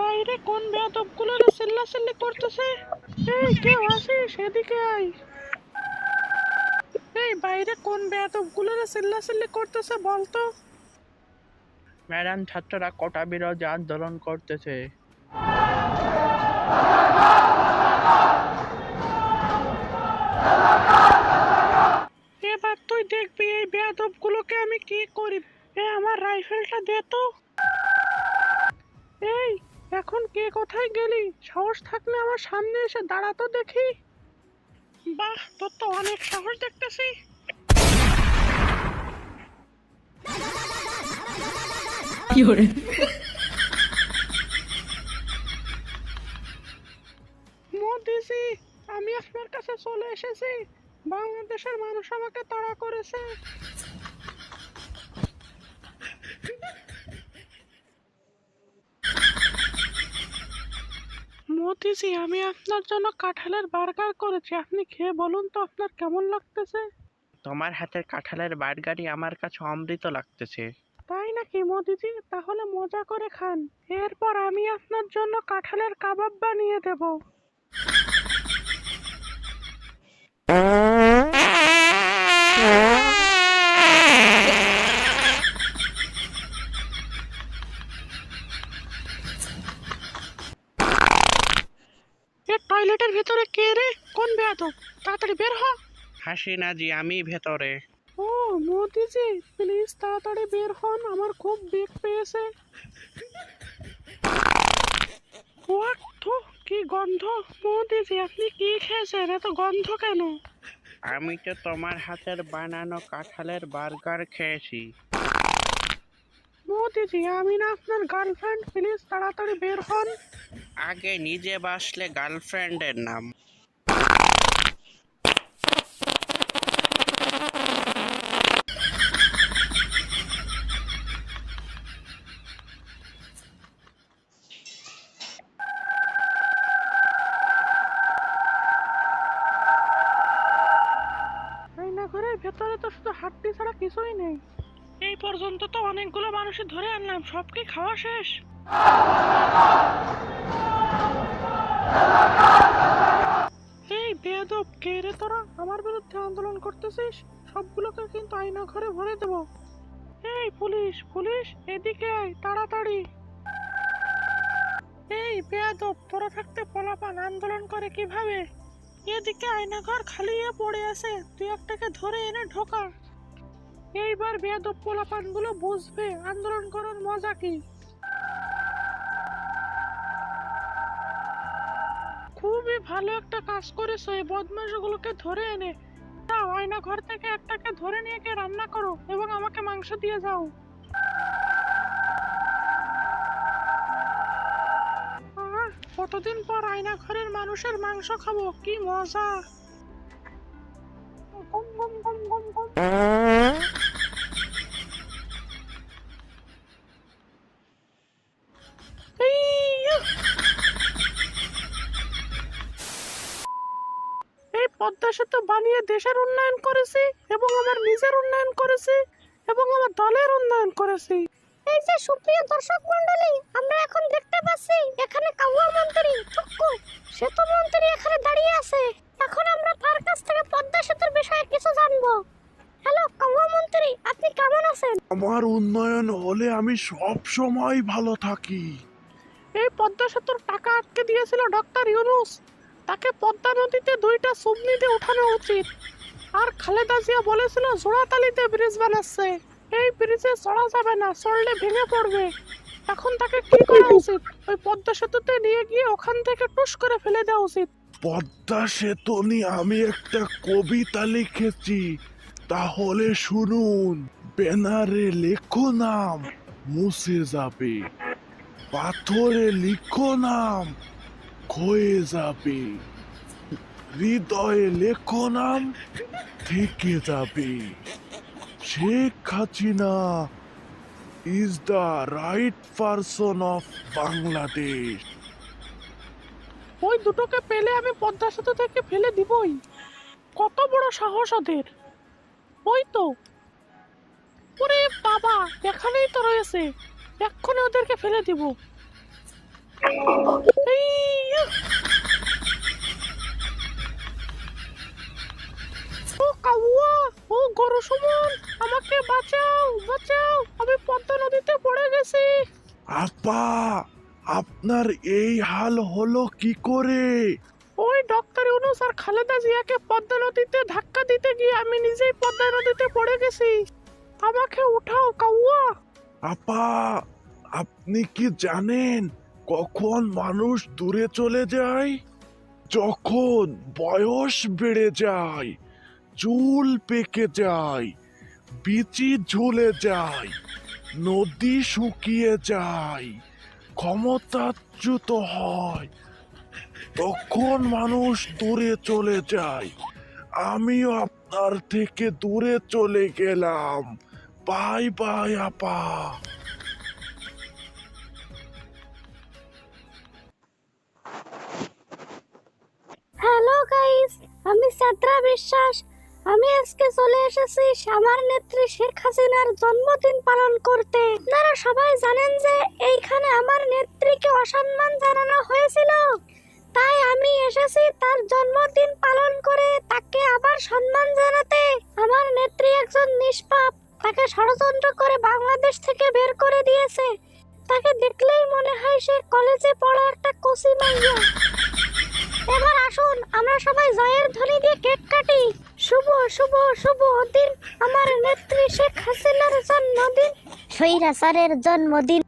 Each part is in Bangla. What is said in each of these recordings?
বাইরে কোন বেয়াদবগুলো চিল্লাচিল্লি করতেছে? এই কেউ আসিস এদিকে আয়। এই বাইরে কোন বেয়াদবগুলো চিল্লাচিল্লি করতেছে বলতো? ম্যাডাম ছাত্ররা কোটা বিরোধী আন্দোলন করতেছে? এবার তুই দেখবি এই বেয়াদবগুলোকে আমি কি করি? এ আমার রাইফেলটা দে তো। এই এখন কে কোথায় গেলি? সাহস থাকলে আমার সামনে এসে দাঁড়াতো দেখি। বাহ তোর তো অনেক সাহস দেখতেছি। মোদিজি আমি আপনার কাছে চলে এসেছি। বাংলাদেশের মানুষ আমাকে তাড়া করেছে। মোদিজি আমি আপনার জন্য কাঁঠালের বার্গার করেছি। আপনি খেয়ে বলুন তো আপনার কেমন লাগতেছে? তোমার হাতের কাঁঠালের বার্গারই আমার কাছে অমৃত লাগতেছে। তাই নাকি মোদিজি? তাহলে মজা করে খান। এরপর আমি আপনার জন্য কাঁঠালের কাবাব বানিয়ে দেব এ টয়লেটের ভিতরে কে রে বেয়াদব তাড়াতাড়ি বের হ। হাসিনা জি আমি ভেতরে। ও মোদিজি প্লিজ তাড়াতাড়ি বের হন আমার খুব বেগ পেয়েছে। কি গন্ধ? মোদিজি আপনি কি খেয়েছেন? এত গন্ধ কেন? আমি তো তোমার হাতের বানানো কাঁঠালের বার্গার খেয়েছি। মোদিজি আমি না আপনার গার্লফ্রেন্ড প্লিজ তাড়াতাড়ি বের হন। আগে নিজে বাসলে গার্লফ্রেন্ডের নাম আয়না ঘরের ভেতরে তো শুধু হাড্ডি ছাড়া কিছুই নেই এই পর্যন্ত তো অনেকগুলো মানুষের ধরে আনলাম, সব কি খাওয়া শেষ? এই বেয়াদব, কে রে তোরা? আমার বিরুদ্ধে আন্দোলন করতেছিস? সবগুলোকে কিন্তু আয়না ঘরে ভরে দেব। এই পুলিশ পুলিশ, এদিকে আয়, তাড়াতাড়ি। এই বেয়াদব, তোরা থাকতে পোলাপান আন্দোলন করে কীভাবে? এদিকে আয়নাঘর খালি হয়ে পড়ে আছে, তুই একটাকে ধরে এনে ঢোকা। এইবার বেয়াদব পোলাপানগুলো বুঝবে, আন্দোলন করার মজা কি? খুবই ভালো একটা কাজ করেছ এই বদমাশগুলোকে ধরে এনে। যাও, আয়না ঘর থেকে একটাকে ধরে নিয়ে গিয়ে রান্না করো এবং আমাকে মাংস দিয়ে যাও। কতদিন পর আয়না ঘরের মানুষের মাংস খাব? কি মজা! সেতু বানিয়ে দেশের উন্নয়ন করেছি এবং আমার নিজের উন্নয়ন করেছি এবং আমার দলের উন্নয়ন করেছি। এই যে সুপ্রিয় দর্শক মণ্ডলী আমরা এখন দেখতে পাচ্ছি এখানে কাউয়া মন্ত্রী টুকু সেতু মন্ত্রী এখানে দাঁড়িয়ে আছে। এখন আমরা তার কাছ থেকে পদ্মা সেতুর বিষয়ে কিছু জানব। হ্যালো কাউয়া মন্ত্রী আপনি কেমন আছেন? আমার উন্নয়ন হলে আমি সব সময় ভালো থাকি। এই পদ্মা সেতুর টাকা আটকে দিয়েছিল ডক্টর ইউনুস। তাকে পদ্মা নদীতে দুইটা সুবনিতে উঠানো উচিত। আর খালেদা জিয়া বলেছিল, জোড়াতালিতে ব্রিজ বানাচ্ছে। এই ব্রিজে চড়া যাবে না, চড়লে ভেঙে পড়বে। এখন তাকে কি করা উচিত? ওই পদ্মা সেতুতে নিয়ে গিয়ে ওখান থেকে টুস করে ফেলে দেওয়া উচিত। পদ্মা সেতু নিয়ে আমি একটা কবিতা লিখেছি। তাহলে শুনুন, ব্যানারে লেখো নাম, মুছে যাবে। পাথরে লিখো নাম ক্ষয়ে যাবে। হৃদয়ে লেখো নাম, থেকে যাবে। Sheikh Hasina is the right person of Bangladesh ওই দুটোকে পেলে আমি পদ্মা সেতু থেকে ফেলে দিবই। কত বড় সাহস ওদের। ওই তো। ওরে বাবা, এখানেই তো রয়েছে। এক্ষুনি ওদেরকে ফেলে দিব। ও কাউয়া ও গরু সুমন আমাকে বাঁচাও বাঁচাও আমি পদ্মা নদীতে পড়ে গেছি। আপা আপনার এই হাল হলো কি করে? ওই ডক্টর ইউনুস আর খালেদা জিয়াকে পদ্মা নদীতে ধাক্কা দিতে গিয়ে আমি নিজেই পদ্মা নদীতে পড়ে গেছি। আমাকে উঠাও কাউয়া। আপা আপনি কি জানেন? কখন মানুষ দূরে চলে যায়? যখন বয়স বেড়ে যায়, চুল পেকে যায়, বিচি ঝুলে যায়, নদী শুকিয়ে যায়, ক্ষমতাচ্যুত হয়, তখন মানুষ দূরে চলে যায়। আমিও আপনার থেকে দূরে চলে গেলাম। বাই বাই, আপা। হ্যালো গাইস আমি সাদ্রা বিশ্বাস। আমি আজকে চলে এসেছি আমার নেত্রী শেখ হাসিনার জন্মদিন পালন করতে। আপনারা সবাই জানেন যে এইখানে আমার নেত্রীকে অসম্মান জানানো হয়েছিল। তাই আমি এসেছি তার জন্মদিন পালন করে তাকে আবার সম্মান জানাতে। আমার নেত্রী একজন নিষ্পাপ, তাকে ষড়যন্ত্র করে বাংলাদেশ থেকে বের করে দিয়েছে। তাকে দেখলেই মনে হয় সে কলেজে পড়া একটা কচি মাইয়া। এবার আসুন, আমরা সবাই জয়ের ধ্বনি দিয়ে কেক কাটি। শুভ শুভ শুভ দিন। আমার নেত্রী শেখ হাসিনার জন্মদিন। স্বৈরাচারের জন্মদিন।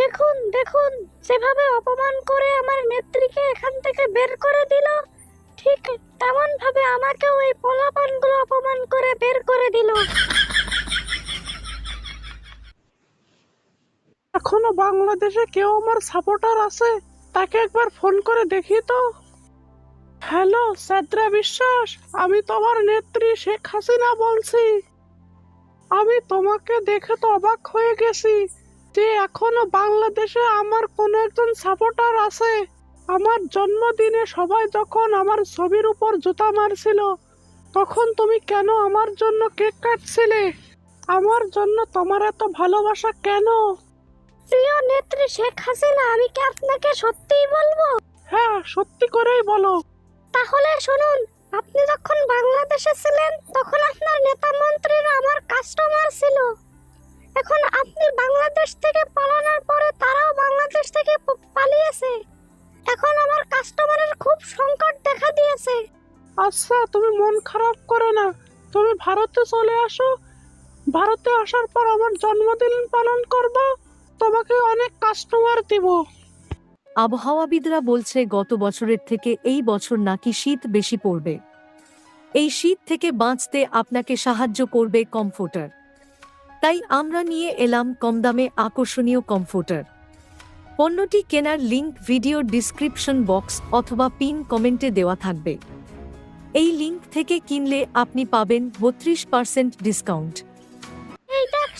দেখুন দেখুন, যেভাবে অপমান করে আমার নেত্রীকে এখান থেকে বের করে দিল, ঠিক তেমন ভাবে আমাকেও এই পোলাপানগুলো অপমান করে বের করে দিল। এখনও বাংলাদেশে কেউ আমার সাপোর্টার আছে? তাকে একবার ফোন করে দেখি তো। হ্যালো সাদ্রা বিশ্বাস, আমি তোমার নেত্রী শেখ হাসিনা বলছি। আমি তোমাকে দেখে তো অবাক হয়ে গেছি যে এখনও বাংলাদেশে আমার কোনো একজন সাপোর্টার আছে। আমার জন্মদিনে সবাই যখন আমার ছবির উপর জুতা মারছিল, তখন তুমি কেন আমার জন্য কেক কাটছিলে? আমার জন্য তোমার এত ভালোবাসা কেন? প্রিয় নেত্রী শেখ হাসিনা আমি কি আপনাকে সত্যিই বলব? হ্যাঁ সত্যি করেই বলো। তাহলে শুনুন আপনি যখন বাংলাদেশে ছিলেন তখন আপনার নেতা মন্ত্রীরা আমার কাস্টমার ছিল। এখন আপনি বাংলাদেশ থেকে পালানোর পরে তারাও বাংলাদেশ থেকে পালিয়েছে। এখন আমার কাস্টমারের খুব সংকট দেখা দিয়েছে। আচ্ছা তুমি মন খারাপ করে না। তুমি ভারতে চলে আসো। ভারতে আসার পর আমার জন্মদিন পালন করব। তোমাকে অনেক কাস্টমার দিব। আবহাওয়াবিদরা বলছে গত বছরের থেকে এই বছর নাকি শীত বেশি পড়বে। এই শীত থেকে বাঁচতে আপনাকে সাহায্য করবে কমফোর্টার। তাই আমরা নিয়ে এলাম কম দামে আকর্ষণীয় কমফোর্টার। পণ্যটি কেনার লিংক ভিডিও ডিসক্রিপশন বক্স অথবা পিন কমেন্টে দেওয়া থাকবে। এই লিংক থেকে কিনলে আপনি পাবেন বত্রিশ পার্সেন্ট ডিসকাউন্ট।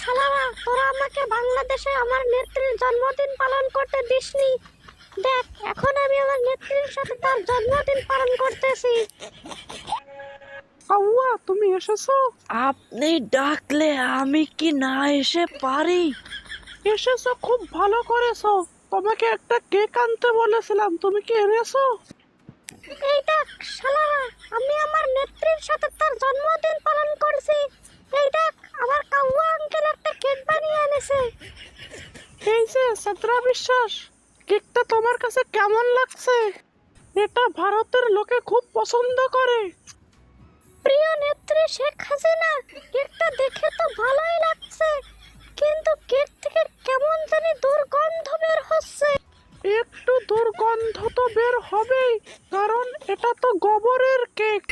শালারা তোরা আমাকে বাংলাদেশে আমার নেত্রীর জন্মদিন পালন করতে দিসনি। দেখ এখন আমি আমার নেত্রীর সাথে তার জন্মদিন পালন করতেছি। কাউয়া তুমি এসেছ? আপনি ডাকলে আমি কি না এসে পারি? এসেছ খুব ভালো করেছ। তোমাকে একটা কেক আনতে বলেছিলাম তুমি কি এনেছো? বিশ্বাস কেকটা তোমার কাছে কেমন লাগছে? এটা ভারতের লোকে খুব পছন্দ করে। প্রিয় নেত্রী শেখ হাসিনা কেকটা দেখে তো ভালোই লাগছে। কিন্তু কেক থেকে কেমন জানি দুর্গন্ধ বের হচ্ছে। একটু দুর্গন্ধ তো বের হবেই কারণ এটা তো গোবরের কেক।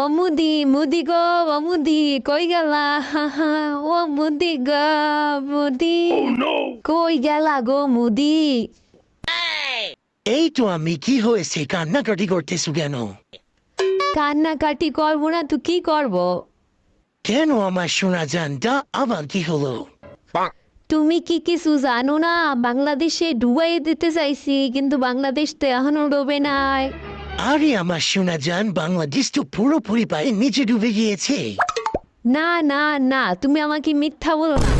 ও মুদি মুদি গো ও মুদি কই গেলা? ও মুদি গো মুদি। কই গেলা গো মুদি? এই তো আমি কি হয়েছে কান্নাকাটি করতেছো কেন? কান্নাকাটি করব না তুই কি করব? কেন আমার শোনা যান জানটা আবার কি হলো? তুমি কি কিছু জানো না বাংলাদেশে ডুবাই দিতে চাইছি কিন্তু বাংলাদেশ তো এখনও ডোবে নাই। আরে আমার শোনা যান বাংলাদেশ তো পুরোপুরি পায়ে নিচে ডুবে গিয়েছে। না না না তুমি আমাকে মিথ্যা বলো না।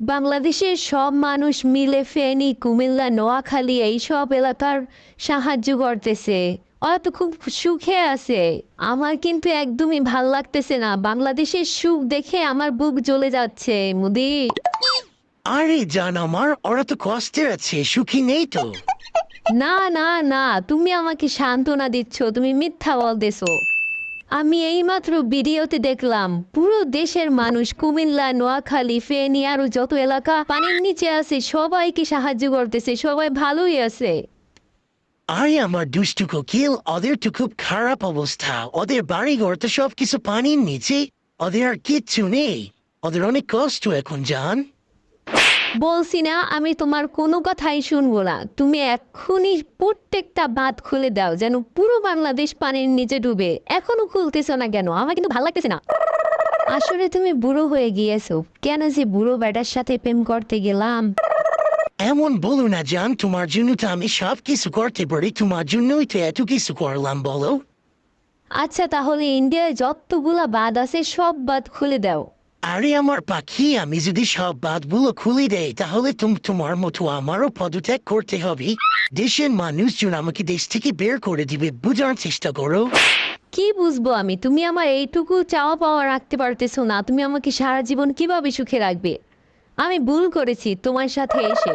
বাংলাদেশের সব মানুষ মিলে ফেনী কুমিল্লা নোয়াখালী এই সব এলাকার সাহায্য করতেছে। ওরা তো খুব সুখে আছে। আমার কিন্তু একদমই ভালো লাগতেছে না। বাংলাদেশের সুখ দেখে আমার বুক জ্বলে যাচ্ছে মুদি। আরে জান আমার ওরা তো কষ্টে আছে সুখী নেই তো। না না না, তুমি আমাকে সান্ত্বনা দিচ্ছ, তুমি মিথ্যা বলতেছো। আমি এইমাত্র ভিডিওতে দেখলাম, পুরো দেশের মানুষ, কুমিল্লা, নোয়াখালী, ফেনী, আরও যত এলাকা, পানির নিচে আছে, সবাইকে সাহায্য করতেছে, সবাই ভালোই আছে। আরে আমার দুষ্টু কোকিল, ওদের তো খুব খারাপ অবস্থা। ওদের বাড়ি ঘর তো সব কিছু পানির নিচে, ওদের আর কিচ্ছু নেই। ওদের অনেক কষ্ট এখন, জান। বলছি না আমি তোমার কোনো কথাই শুনব না। তুমি এখনই প্রত্যেকটা বাঁধ খুলে দাও যেন পুরো বাংলাদেশ পানির নিচে ডুবে। এখনও খুলতেছো না কেন? আমার কিন্তু ভালো লাগতেছে না। আসলে তুমি বুড়ো হয়ে গিয়েছো। কেন যে বুড়ো বেটার সাথে প্রেম করতে গেলাম? এমন বলো না জান তোমার জন্য তো আমি সব কিছু করতে পারি তোমার জন্যই তো এত কিছু করলাম বলো। আচ্ছা তাহলে ইন্ডিয়ায় যতগুলা বাদ আছে সব বাদ খুলে দাও। আরে আমার পাখি আমি যদি সব বাদগুলো খুলে দেই তাহলে তুমি তোমার মতো আমারও পদত্যাগ করতে হবে। দেশের মানুষজন আমাকে দেশ থেকে বের করে দিবে বোঝার চেষ্টা করো। কি বুঝব আমি? তুমি আমার এইটুকু চাওয়া পাওয়া রাখতে পারতেছো না। তুমি আমাকে সারা জীবন কীভাবে সুখে রাখবে? আমি ভুল করেছি তোমার সাথে এসে।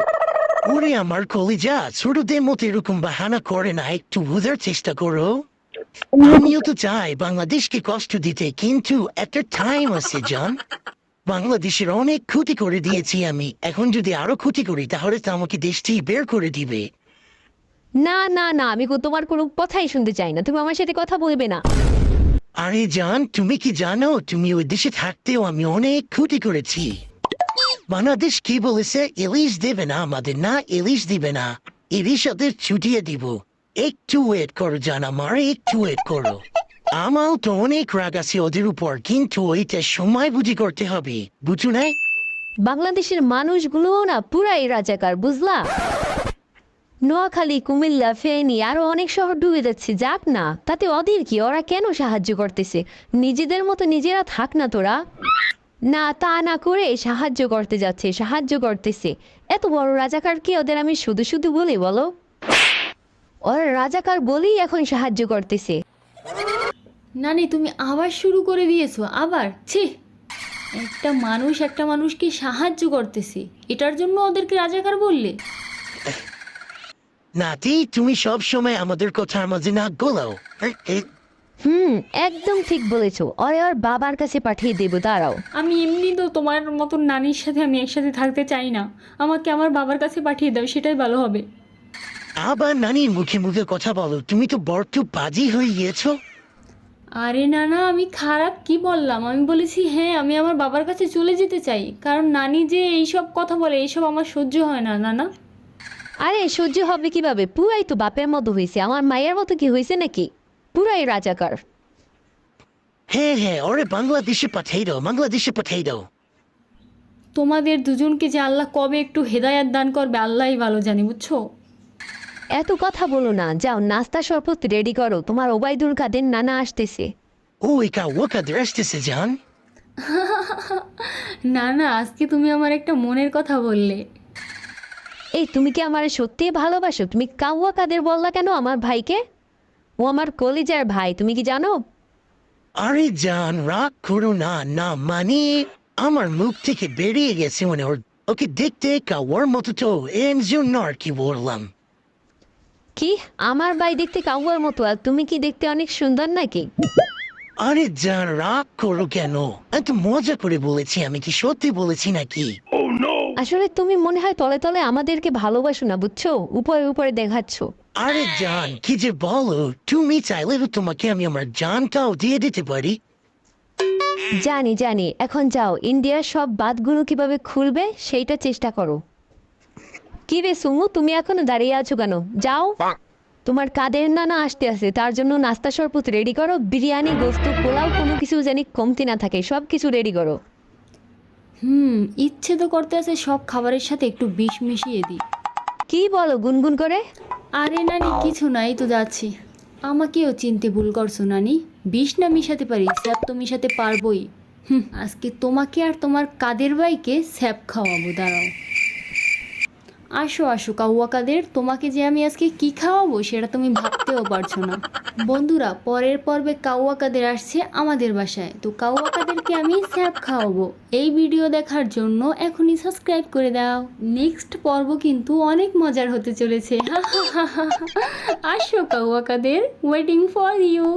ওরে আমার কলিজা ছোটদের মতো এরকম বাহানা করে না একটু বোঝার চেষ্টা করো। আমিও তো চাই বাংলাদেশকে কষ্ট দিতে কিন্তু একটা টাইম আছে জান বাংলাদেশের অনেক ক্ষতি করে দিয়েছি আমি এখন যদি আরও ক্ষতি করি তাহলে তো আমাকে দেশটি বের করে দিবে না না না আমি কো- তোমার কোনো কথাই শুনতে চাই না তুমি আমার সাথে কথা বলবে না আরে জান তুমি কি জানো তুমি ওই দেশে থাকতেও আমি অনেক ক্ষতি করেছি বাংলাদেশ কি বলেছে ইলিশ দেবে না আমাদের না ইলিশ দিবে না ইলিশ ওদের ছুটিয়ে দিব একটু ওয়েট করো জান আমার একটু ওয়েট করো। আমার তো অনেক রাগ আছে ওদের উপর, কিন্তু ওইটা সময় বুঝি করতে হবে বুঝু নাই বাংলাদেশের মানুষগুলো না পুরাই রাজাকার, বুঝলা? নোয়াখালী, কুমিল্লা, ফেনী, আরও অনেক শহর ডুবে যাচ্ছে, যাক না, তাতে ওদের কি, ওরা কেন সাহায্য করতেছে? নিজেদের মতো নিজেরা থাক না তোরা। না, তা না করে সাহায্য করতে যাচ্ছে, সাহায্য করতেছে। এত বড় রাজাকার কি ওদের আমি শুধু শুধু বলি, বলো? ওরা রাজাকার বলেই এখন সাহায্য করতেছে। নানি তুমি আবার শুরু করে দিয়েছ আবার? ছি! একটা মানুষ একটা মানুষকে সাহায্য করতেছে এটার জন্য ওদেরকে রাজাকার বললে? নাতি তুমি সব সময় আমাদের কথার মাঝে না গোলাও। হুম একদম ঠিক বলেছ। ওরে ওর বাবার কাছে পাঠিয়ে দেবো দাঁড়াও। আমি এমনি তো তোমার মতন নানির সাথে আমি একসাথে থাকতে চাই না। আমাকে আমার বাবার কাছে পাঠিয়ে দাও সেটাই ভালো হবে। আবার নানির মুখে মুখে কথা বলো। তুমি তো বড্ড বাজি হয়ে গিয়েছো। আরে না না আমি খারাপ কি বললাম? আমি বলেছি হ্যাঁ আমি আমার বাবার কাছে চলে যেতে চাই। কারণ নানি যে এইসব কথা বলে এইসব আমার সহ্য হয় না নানা। আরে সহ্য হবে কীভাবে? পুরাই তো বাপের মতো হয়েছে। আমার মায়ের মতো কি হয়েছে নাকি? পুরাই রাজাকার। হ্যাঁ হ্যাঁ ওরে বাংলাদেশে পাঠিয়ে দাও বাংলাদেশে পাঠিয়ে দাও। তোমাদের দুজনকে যে আল্লাহ কবে একটু হেদায়াত দান করবে আল্লাহই ভালো জানি বুঝছ? এত কথা বলো না। যাও নাস্তা শরবত রেডি করো। তোমার ওবায়দুল কাদের নানা আসতেছে। ও একা ওকা আসতেছে জান। না না আজকে তুমি আমার একটা মনের কথা বললে। এই তুমি কি আমার সত্যিই ভালোবাসো? তুমি কাউয়া কাদের বললা কেন আমার ভাইকে? ও আমার কলিজার ভাই তুমি কি জানো? আরে জান রাগ করো না না মানে আমার মুখ থেকে বেরিয়ে গেছে মানে ওর ওকে দেখতে কাওয়ার মতো তো এর জন্য আর কি বললাম? কি? আমার ভাই দেখতে কাউয়ার মতো আর তুমি কি দেখতে অনেক সুন্দর নাকি? আরে জান রাগ করো কেন? এত মজা করে বলেছি আমি কি সত্যি বলেছি নাকি? আসলে তুমি মনে হয় তলে তলে আমাদেরকে ভালোবাসো না বুঝছ? উপরে উপরে দেখাচ্ছ। আরে জান কি যে বলো? তুমি চাইলে তো তোমাকে আমি আমার জানটাও দিয়ে দিতে পারি। জানি জানি। এখন যাও ইন্ডিয়ার সব বাঁধগুলো কীভাবে খুলবে সেইটা চেষ্টা করো। কি রে সুমু তুমি এখনও দাঁড়িয়ে আছো কেন? যাও। তোমার কাদের নানা আসতে আছে তার জন্য নাস্তা শরবত রেডি করো বিরিয়ানি গোস্ত পোলাও কোনো কিছু জানি কমতি না থাকে সব কিছু রেডি করো। হুম ইচ্ছে তো করতে আছে সব খাবারের সাথে একটু বিষ মিশিয়ে দিই। কি বলো গুনগুন করে? আরে নানি কিছু নাই তো যাচ্ছি। আমাকেও চিনতে ভুল করছ নানি। বিষ না মিশাতে পারি স্যাপ তো মিশাতে পারবোই। হুম আজকে তোমাকে আর তোমার কাদের বাইকে স্যাপ খাওয়াবো দাঁড়াও। আসো আসো কাউয়া কাদের তোমাকে যে আমি আজকে কি খাওয়াবো সেটা তুমি ভাবতেও পারছ না। বন্ধুরা, পরের পর্বে কাউয়া কাদের আসছে আমাদের বাসায়। তো কাউয়া কাদেরকে আমি স্যাপ খাওয়াবো। এই ভিডিও দেখার জন্য এখনই সাবস্ক্রাইব করে দাও। নেক্সট পর্ব কিন্তু অনেক মজার হতে চলেছে। আসো কাউয়া কাদের ওয়েটিং ফর ইউ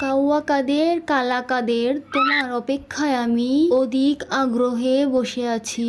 কাউয়া কাদের কালা কাদের তোমার অপেক্ষায় আমি অধিক আগ্রহে বসে আছি।